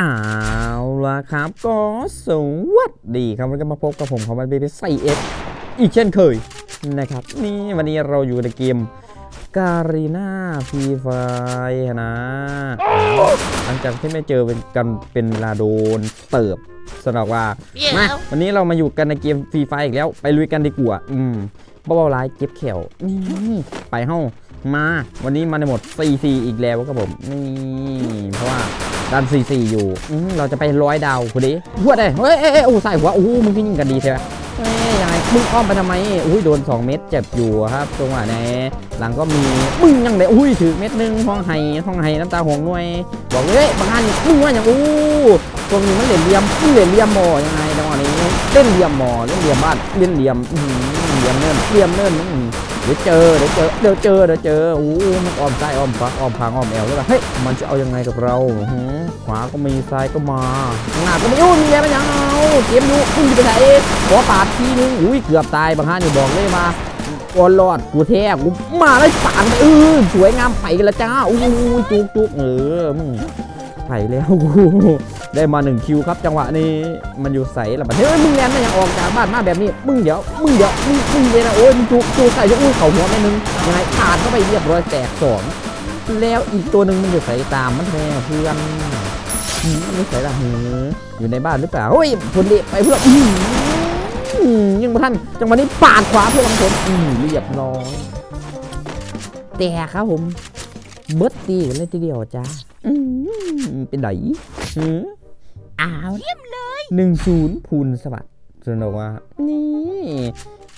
เอาละครับ ก็สวัสดีครับวันนี้ก็มาพบกับผมของมันเบบี้ใส่เอฟอีกเช่นเคยนะครับ นี่วันนี้เราอยู่ในเกมการีนาพีไฟนะหลังจากที่ไม่เจอเป็นกันเป็นเวลาโดนเติบสำหรับว่ามาวันนี้เรามาอยู่กันในเกมฟรีไฟอีกแล้ว ไปลุยกันดีกว่าอืมเบาๆร้ายเก็บแขวนี่ไปเฮ้ามา วันนี้มาในหมด4 4อีกแล้วครับผมนี่เพราะว่า ดัน4 4อยู่อืมเราจะไปร้อยดาวคุณดิหัวได้เฮ้ยเอ้ยเอ้ยโอ้ใส่หัวโอ้โหมึงก็ยิงกันดีใช่ไหมเฮ้ยยังไงมึงอ้อมไปทำไมอุ้ยโดน 2 เม็ดเจ็บอยู่ครับจังหวะไหนหลังก็มีมึงยังไงอุ้ยถือเม็ดหนึงห้องไห้ห้องไห้น้ำตาหงหน่วย บอกเลยเฮ้ยบางอันนี่มึงว่าอย่างอู้ตรงนี้มันเหลี่ยมเหลี่ยมมึงเหลี่ยมเหลี่ยมหมอยังไงจังหวะนี้เล่นเหลี่ยมหมอเล่นเหลี่ยมบ้านเล่นเหลี่ยมอื้อหือเหลี่ยมเนินเหลี่ยมเนินอื้อหือเดี๋ยวเจอเดี๋ยวเจอเดี๋ยวเจอเดี๋ยวเจออู้มันอ้อมซ้ายอ้อมขวาอ้อมพางอ้อมแอวด้วยล่ะเฮ้ยมันจะเอายังไงกับเราหืขวาก็มีซ้ายก็มาข้างหน้าก็มีอู้มีอะไรมันยังเอาเกมอยู่มึงจะไปไหนขอปาดทีนึงอุ้ยเกือบตายบางฮันนี่บอกเลยมาโอ้รอดกูแท้กูมาแล้วปานเออสวยงามไปกันล้วจ้าอู้จุกจุกเออมึงไปแล้วกู ได้มาหนึ่งคิวครับ จังหวะนี้มันอยู่ใสแล้วบัดเฮ้ยมึงแลนมันยังออกจากบ้านมาแบบนี้ มึงเดี๋ยวมึงเดี๋ยวมึงมึงเลยนะโอ้ยมึงจุกจุกใส่จะอุ้ยเข่าหัวแม่นึงยังไงผ่านเข้าไปเรียบร้อยแตกสองแล้วอีกตัวหนึ่งมันอยู่ใส่ตามมันแท้เพื่อนหืมมันไม่ใส่ละหืออยู่ในบ้านหรือเปล่าเฮ้ยผลเด็ไปเพื่อนยังบ่ทันจังหวะนี้ปาดขวาเพื่อบังผลเรียบร้อยแต่ครับผมเบิดตีกันเลยทีเดียวจ้าเป็นไหนหื อ้าวเยี่ยมเลยหนึ่งศูนย์พูนสวัสดิ์สนุกว่า นี่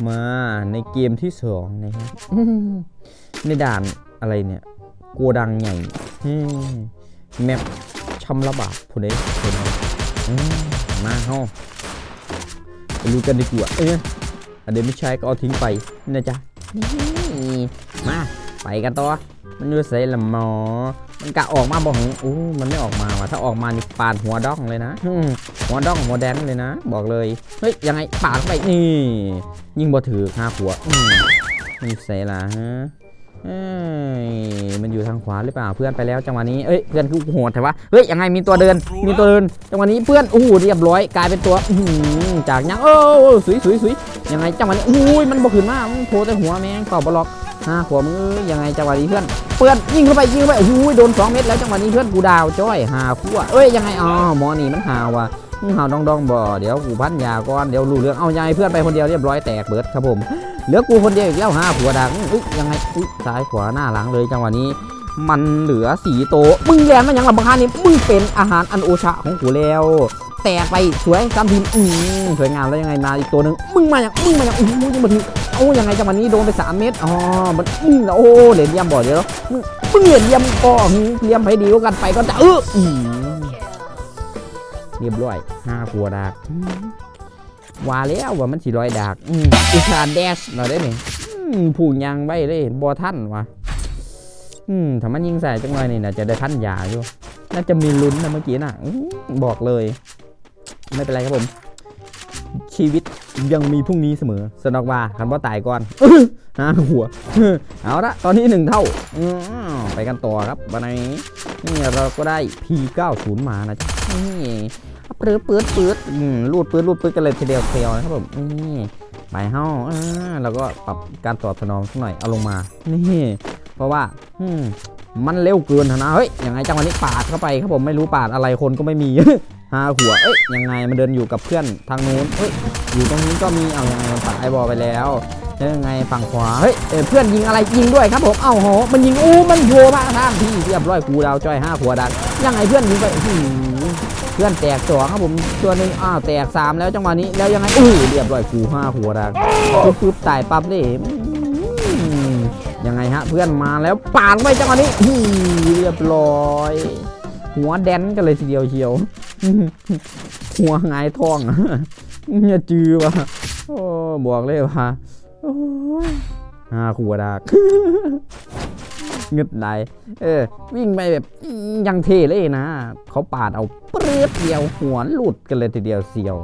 มาในเกมที่สองนะครับในด่านอะไรเนี่ยโกดังใหญ่อืมแมปชำระบาดผู้ใดเห็นไหมอืมมาเฮาไปดูกันดีกว่าเอ้ยอันเดยวไม่ใช่ก็เอาทิ้งไปนะจ๊ะนี่มา ไปกันต่อ มันอยู่ใส่ละหมอ มันกะออกมาบอกหงอู้มันไม่ออกมาว่ะ ถ้าออกมานี่ปาดหัวด้องเลยนะหัวด้องหัวแดนเลยนะ บอกเลย เฮ้ยยังไงปาดเข้าไปนี่ ยิงบ่ถือห้าหัวบมันใส่ละฮะเอ้ยมันอยู่ทางขวาหรือเปล่าเพื่อนไปแล้วจังหวะนี้เอ้ยเพื่อนคือโหดแต่ว่าเฮ้ยยังไงมีตัวเดิน มีตัวเดินจังหวะนี้เพื่อนอู้เรียบร้อยกลายเป็นตัวจากยังเออสวยสวยสวยยังไงจังหวะนี้อุ้ยมันบ่ขึ้นมามันโผล่แต่หัวแม่งเป่าบล็อก ห้าหัวมือยังไงจังหวะนี้เพื่อนเปือนยิงเข้าไปยิงเข้าไปโอ้โหโดนสองเม็ดแล้วจังหวะนี้เพื่อนกูดาวจ้อยหาขั้วเอ้ยยังไงอ๋อหมอนี่มันหาว่ะมึงหาดองดองบ่เดี๋ยวกูพันยาก่อนเดี๋ยวรู้เรื่องเอายังไงเพื่อนไปคนเดียวเรียบร้อยแตกเบิดครับผมเหลือกูคนเดียวอีกแล้วห้าผัวดังอุ้ยยังไงอุ้ยซ้ายขวาหน้าหลังเลยจังหวะนี้มันเหลือสีโต มึงแลนมันยังลำบากนี่มึงเป็นอาหารอันโอชะของกูแล้ว แตกไปสวยตามทีมอืมสวยงามแล้วยังไงมาอีกตัวหนึ่งมึงมาอย่างมึงมาอย่างอู้หูยังมาถึง อ้ยังไงจังหวะนี้โดนไปสามเม็ดอ๋อมันมึงแล้วโอ้เหรียญเยี่ยมบ่เดี๋ยวมึงเหรียญเยี่ยมก็เหรียญไปดีกันไปก็จะเออเรียบร้อยห้าหัวดากว่าแล้วว่ามันสี่ร้อยดากอืมอุตส่าห์แดชหน่อยได้ไหมผูกยางไว้เลยบอท่านว่ะอืมถ้ามันยิงใส่จังเลยนี่นะจะได้พันยาอยู่ น่าจะมีลุ้นนะเมื่อกี้น่ะบอกเลย ไม่เป็นไรครับผม ชีวิตยังมีพรุ่งนี้เสมอสนอกว่าคันว่าตายก่อนฮะหัว เอาละตอนนี้หนึ่งเท่าอไปกันต่อครับวันนี้นี่เราก็ได้ P90 มานะจ๊ะนี่ปืดปืดปืดรูดปืดรูดปืดกันเลยทีเดียวเทียวนะครับผมนี่ไปเฮ้าอ่าแล้วก็ปรับการตอบสนองสักหน่อยเอาลงมา นี่ เพราะว่าอืมมันเร็วเกินนะเฮ้ยยังไงจังหวะนี้ปาดเข้าไปครับผมไม่รู้ปาดอะไรคนก็ไม่มี หาหัว เอ้ยยังไงมันเดินอยู่กับเพื่อนทางนู้นเฮ้ยอยู่ตรงนี้ก็มีเอายังไงมันปัดไอบอลไปแล้วยังไงฝั่งขวาเฮ้ยเพื่อนยิงอะไรยิงด้วยครับผมเอ้าโหมันยิงอู้มันโยมาทางที่เรียบร้อยกูดาวจอยห้าหัวดังยังไงเพื่อนยิงไปเพื่อนแตกสองครับผมตัวหนึ่งอ้าวแตกสามแล้วจังหวะนี้แล้วยังไงอู้เรียบร้อยกูห้าหัวดังปุ๊บปุ๊บตายปั๊บเลยยังไงฮะเพื่อนมาแล้วปาดไปจังหวะนี้เรียบร้อย หัวแดนกันเลยทีเดียวเชียว หัวหงายท้องเนี่ยจือวะโอ้บอกเลยว่าโอ้ยหาขัวดากเงึดไหลเออ วิ่งไปแบบยังเทเลยนะ เขาปาดเอาเปรียเดียวหัวหลุดกันเลยทีเดียวเสียว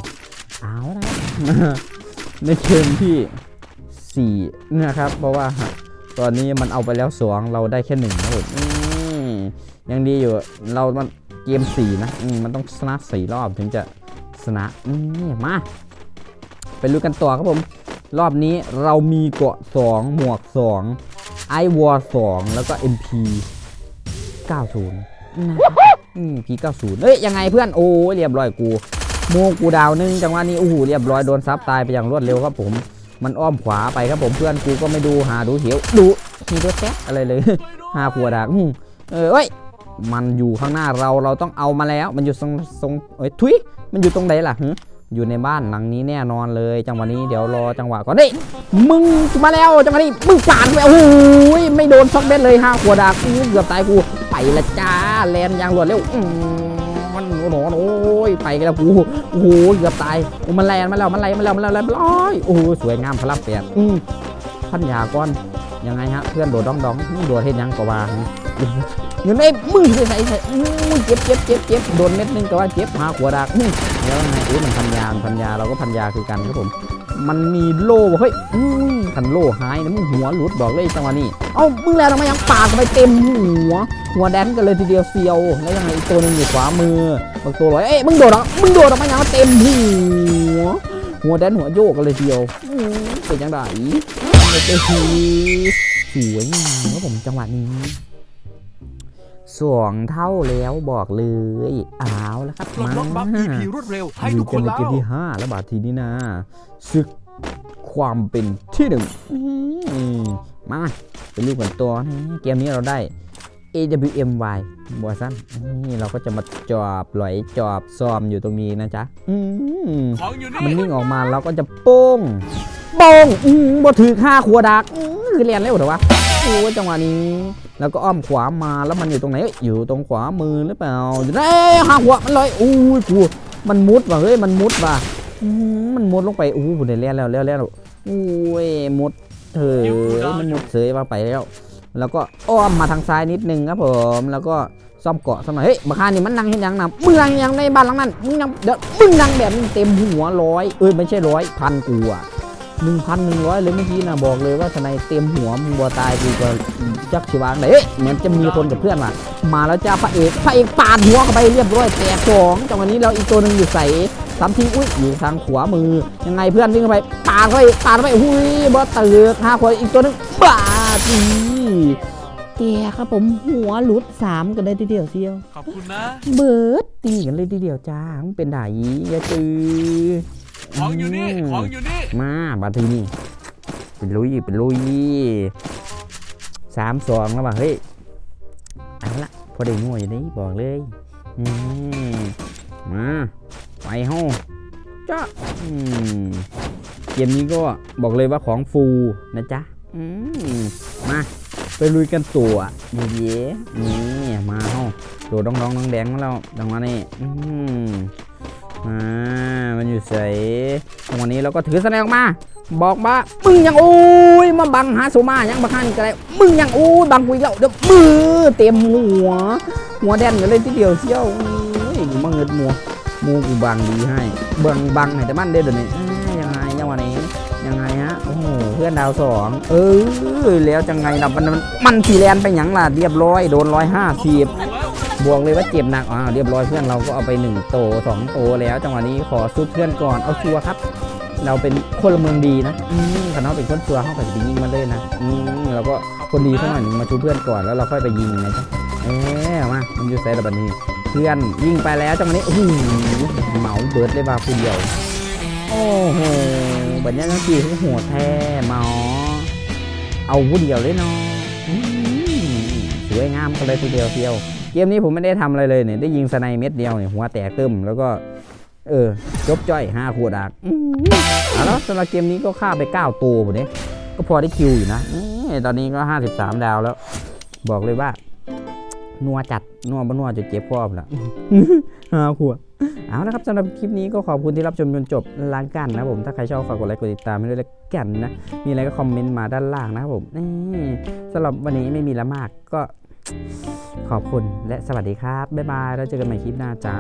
เอาละในเกมที่สี่นะครับ เพราะว่าตอนนี้มันเอาไปแล้วสองเราได้แค่หนึ่งนะผมอืม ยังดีอยู่ เรามันเกมสี่นะมันต้องชนะสี่รอบถึงจะชนะนี่มาไปลุยกันต่อครับผม รอบนี้เรามีเกาะ2หมวก2ไอวอร์2แล้วก็ MP 90นะครับอืม P 90เฮ้ย ยังไงเพื่อน โอ้ยเรียบร้อยกูโมกูดาวนึงจังหวะนี้โอ้โหเรียบร้อยโดนซับตายไปอย่างรวดเร็วครับผม มันอ้อมขวาไปครับผมเพื่อนกูก็ไม่ดูหาดูเหวดูฮีโดแท็กอะไรเลยหาขวดอะอืมเออเอ้ย มันอยู่ข้างหน้าเราเราต้องเอามาแล้ว มันอยู่ตรงตรงเอ้ยทุยมันอยู่ตรงไหนล่ะหึอยู่ในบ้านหลังนี้แน่นอนเลย จังหวะนี้เดี๋ยวรอจังหวะก่อนนี่มึงมาแล้วจังหวะนี้มึงปาดไปโอ้โหไม่โดนซ็อกเบ็ดเลยห้าขวดอะกูเกือบตายกูไปละจ้าแลนยางรวดเร็วมันโอ้โหโอ้ยไปกันแล้วกูโอ้โหเกือบตายมันแลนมาแล้วมันไหลมาแล้วมันแล้วมันร้อยโอ้สวยงามพลับแปดอืมพันยาก้อนยังไงฮะเพื่อนโดดดองดองโดดเห็นยังกว่า เงินไอ้มึงใส่ใส่ใส่มึงเจ็บเจ็บเจ็บเจ็บโดนเม็ดนึงก็ว่าเจ็บหาขวดากอื้อแล้วไงเอ้ยมันพันยามันพันยาเราก็พันยาคือกันครับผม มันมีโล่เฮ้ยพันโล่หายนะมึงหัวหลุดบอกเลยจังหวะนี้เอ้ามึงแล้วทำไมยังปาดไปเต็มหัว หัวแดนกันเลยทีเดียวเซียวแล้วยังไงอีกตัวหนึงอยู่ขวามือบางตัวลอยเอ้ยมึงโดดออมึงโดดออกมายังเต็มหัวหัวแดนหัวโยกกันเลยทีเดียวเป็นยังไงโอ้โหสวยงามครับผมจังหวะนี้ สองเท่าแล้วบอกเลยอ้าวแล้วครับปลดมาล็อกบัฟ EP รวดเร็ว ให้อยู่ทุกคกันนในแล้เกมวที่5แล้วบาททีนี้นะศึกความเป็นที่หนึ่งอืมมาไปรูปกันตัวนี่เกมนี้เราได้ AWMY บัวสั้นนี่เราก็จะมาจอบหลอยจอบซ้อมอยู่ตรงนี้นะจ๊ะอืมของอยู่มันนี่วิ่งออกมาเราก็จะโป้งโป้งอืมบ่ถือค่าขวดักอื้อคือเรียนเร็วเถอะวะโอ้ยจังหวะนี้ แล้วก็อ้อมขวามาแล้วมันอยู่ตรงไหนเอ้ยอยู่ตรงขวามือหรือเปล่าอยู่ไหนห้าขวามันลอยอู้ยกูมันมุดว่ะเฮ้ยมันมุดว่ะอื้อมันมุดลงไปอู้หูเดี๋ยวเรียนแล้วเรียนแล้วโอ้ยมุดเถอะมันมุดเสยมาไปแล้ว แล้วก็อ้อมมาทางซ้ายนิดนึงครับผมแล้วก็ซ่อมเกาะสักหน่อยเฮ้ยบักฮานี่มันนั่งเห็นยังนะมึงนั่งยังในบ้านหลังนั้นมึงนั่งเดี๋ยวมึงนั่งแบบนี้เต็มหัวร้อยเอ้ยไม่ใช่ร้อยพันกูอะ หนึ่งพันหนึ่งร้อยเลยเมื่อกี้นะบอกเลยว่าทนายเต็มหัวมึงบัวตายกูก็จักชิวางเลยเฮ้ยเหมือนจะมีคนกับเพื่อนว่ะมาแล้วจ้าพระเอกพระเอกปาดหัวเข้าไปเรียบร้อยแตกสองจังหวะนี้เราอีกตัวหนึ่งอยู่ใส่สามทีอุ้ยอยู่ทางขวามือ ยังไงเพื่อนวิ่งเข้าไปปาดเข้าไปปาดเข้าไปหุ้ยบอสเตือกห้าคนอีกตัวหนึงบาดอีแกครับผมหัวหลุดสามกันเลยทีเดียวเชียวขอบคุณนะ เบิร์ดตีกันเลยทีเดียวจ้ามันเป็นด่ายีอย่าจือ ของอยู่นี่ ของอยู่นี่ มาบัดทีนี่เป็นลุยเป็นลุยสามสองแล้วว่ะเฮ้ยเอาละพอได้งัวอยู่นี่บอกเลยอืมมาไปห้องจ้าอืมเกมนี้ก็บอกเลยว่าของฟูนะจ๊ะอืมมาไปลุยกันตัวเย่เย่นี่มาห้องโดดดองดองดองแดงของเราดังมานี่ อ่ามันอยู่ใส่ตรงวันนี้เราก็ถือสดงออกมา บอกว่ามึงยังอุ้ยมาบังหาโซมายังบังคันกันเลยมึงยังอุ้ยบังกูอีกแล้วเดี๋ยวมือเต็มหัว หัวแดนกันเลยทีเดียวเชียวอุ้ยกูมาเงินมัวมูกูบังดีให้เบิ่งบังให้แต่มันเด้อเดี๋ยวนี้ยังไงยังวันนี้ยังไงฮะโอ้โหเพื่อนดาวสองเออแล้วจังไงล่ะมันมันมันสีแลนไปหยังล่ะเรียบร้อยโดนร้อยห้าสิบ บวกเลยว่าเจ็บหนักอ่าเรียบร้อยเพื่อนเราก็เอาไป1โต2โตแล้วจังหวะนี้ขอซุดเพื่อนก่อนเอาชัวร์ครับ เราเป็นคนละเมืองดีนะอืมขนาดเป็นคนชัวร์เข้าไปไปยิงมันเลยนะอืมเราก็คนดีสักหน่อยหนึ่งมาชูเพื่อนก่อนแล้วเราค่อยไปยิงนะจ๊ะเอ๊ะมามันอยู่ไซด์ระบัดนี้ เพื่อนยิงไปแล้วจังหวะนี้อ้โหเหมาเบิร์ดเลยว่าผู้เดียวโอ้โหบัญญัติทั้งสี่ทั้งหัวแท้หมอเอาผู้เดียวเลยเนาะสวยงามกันเลยทีเดียวเดียว เกมนี้ผมไม่ได้ทำอะไรเลยเนี่ยได้ยิงสไนเม็ดเดียวเนี่ยหัวแตกตึมแล้วก็เออจบจ้อยห้าขวดดักอื้อเอาแล้วสำหรับเกมนี้ก็ฆ่าไป9ตัวผมเนี่ยก็พอได้คิวอยู่นะตอนนี้ก็53ดาวแล้ว บอกเลยว่านัวจัดนัวบนัวจะเจ็บคอบแล้วห้าขวดเอาละครับสำหรับคลิปนี้ก็ขอบคุณที่รับชมจนจบล้างกันนะผมถ้าใครชอบฝากกดไลค์กดติดตามให้ด้วยละกันนะ มีอะไรก็คอมเมนต์มาด้านล่างนะครับผมสำหรับวันนี้ไม่มีละมากก็ ขอบคุณและสวัสดีครับ บ๊ายบาย แล้วเจอกันใหม่คลิปหน้าจ้า